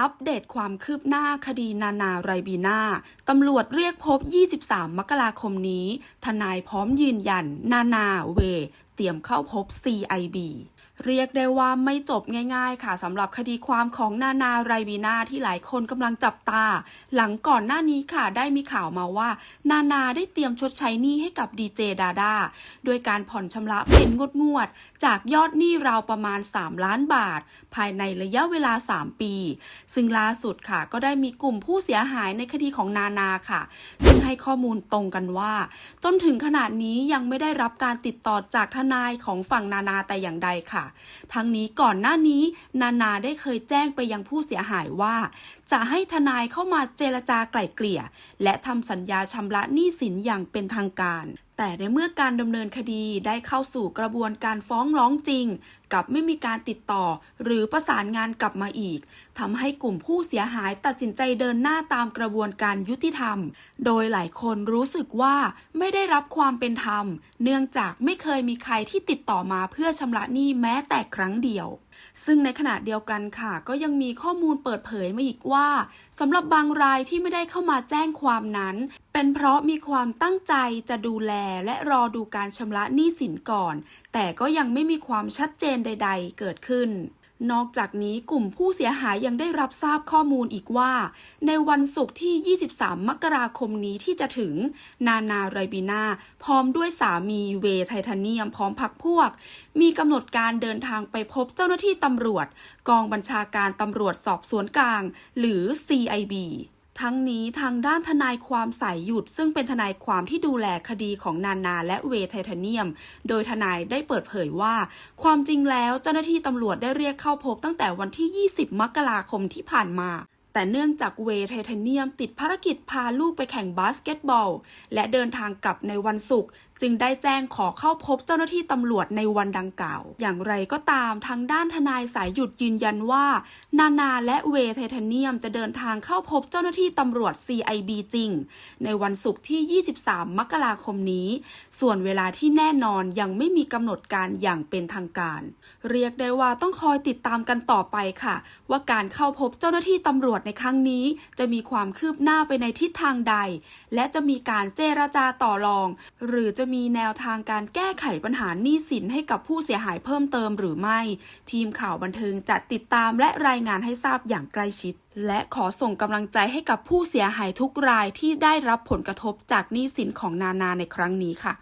อัปเดตความคืบหน้าคดีนานาไรบีนาตำรวจเรียกพบ 23 มกราคมนี้ ทนายพร้อมยืนยัน นานาเว เตรียมเข้าพบ CIB เรียกได้ว่าไม่จบง่าย ๆ ค่ะสำหรับคดีความของนานาไรบีนาที่หลายคนกำลังจับตา หลังก่อนหน้านี้ค่ะได้มีข่าวมาว่า นานาได้เตรียมชดใช้หนี้ให้กับดีเจดาดาโดยการผ่อนชำระเป็นงดงวดๆจากยอดหนี้ราวประมาณ 3 ล้านบาท ภายในระยะเวลา 3 ปี ซึ่งล่าสุดค่ะ ก็ได้มีกลุ่มผู้เสียหายในคดีของนานาค่ะ ซึ่งให้ข้อมูลตรงกันว่า จนถึงขนาดนี้ยังไม่ได้รับการติดต่อจากทนายของฝั่งนานาแต่อย่างใดค่ะทั้งนี้ก่อนหน้านี้ นานาได้เคยแจ้งไปยังผู้เสียหายว่า จะให้ทนายเข้ามาเจรจาไกล่เกลี่ย และทำสัญญาชำระหนี้สินอย่างเป็นทางการ แต่ในเมื่อการดำเนินคดีได้เข้าสู่กระบวนการฟ้องร้องจริง กับไม่มีการติดต่อ หรือประสานงานกลับมาอีกทำให้กลุ่มผู้เสียหายตัดสินใจเดินหน้าตามกระบวนการยุติธรรม โดยหลายคนรู้สึกว่าไม่ได้รับความเป็นธรรม เนื่องจากไม่เคยมีใครที่ติดต่อมาเพื่อชำระหนี้แม้แต่ครั้งเดียว ซึ่งในขณะเดียวกันค่ะ ก็ยังมีข้อมูลเปิดเผยมาอีกว่าสำหรับบางรายที่ไม่ได้เข้ามาแจ้งความนั้น เป็นเพราะมีความตั้งใจจะดูแลและรอดูการชำระหนี้สินก่อน แต่ก็ยังไม่มีความชัดเจนใด ๆ เกิดขึ้น นอกจากนี้กลุ่มผู้เสียหายยังได้รับทราบข้อมูลอีกว่า ในวันศุกร์ที่ 23 มกราคมนี้ที่จะถึง นานาไรบีนาพร้อมด้วยสามีเวไทเทเนียมพร้อมพักพวก มีกำหนดการเดินทางไปพบเจ้าหน้าที่ตำรวจ กองบัญชาการตำรวจสอบสวนกลาง หรือ CIB ทั้งนี้ทางด้านทนายความสายหยุด ซึ่งเป็นทนายความที่ดูแลคดีของนานาและเวไทเทเนียม โดยทนายได้เปิดเผยว่า ความจริงแล้วเจ้าหน้าที่ตำรวจได้เรียกเข้าพบตั้งแต่วันที่ 20 มกราคมที่ผ่านมา แต่เนื่องจากเวไทเทเนียมติดภารกิจพาลูกไปแข่งบาสเกตบอล และเดินทางกลับในวันศุกร์จึงได้แจ้งขอเข้าพบเจ้าหน้าที่ตำรวจในวันดังกล่าว อย่างไรก็ตามทางด้านทนายสายหยุดยืนยันว่า นานาและเวไทเทเนียมจะเดินทางเข้าพบเจ้าหน้าที่ตำรวจ CIB จริง ในวันศุกร์ที่ 23 มกราคมนี้ ส่วนเวลาที่แน่นอนยังไม่มีกำหนดการอย่างเป็นทางการ เรียกได้ว่าต้องคอยติดตามกันต่อไปค่ะ ว่าการเข้าพบเจ้าหน้าที่ตำรวจจในครั้งนี้จะมีความคืบหน้าไปในทิศทางใด และจะมีการเจรจาต่อรอง หรือจะมีแนวทางการแก้ไขปัญหาหนี้สินให้กับผู้เสียหายเพิ่มเติมหรือไม่ ทีมข่าวบันเทิงจะติดตามและรายงานให้ทราบอย่างใกล้ชิด และขอส่งกำลังใจให้กับผู้เสียหายทุกรายที่ได้รับผลกระทบจากหนี้สินของนานาในครั้งนี้ค่ะ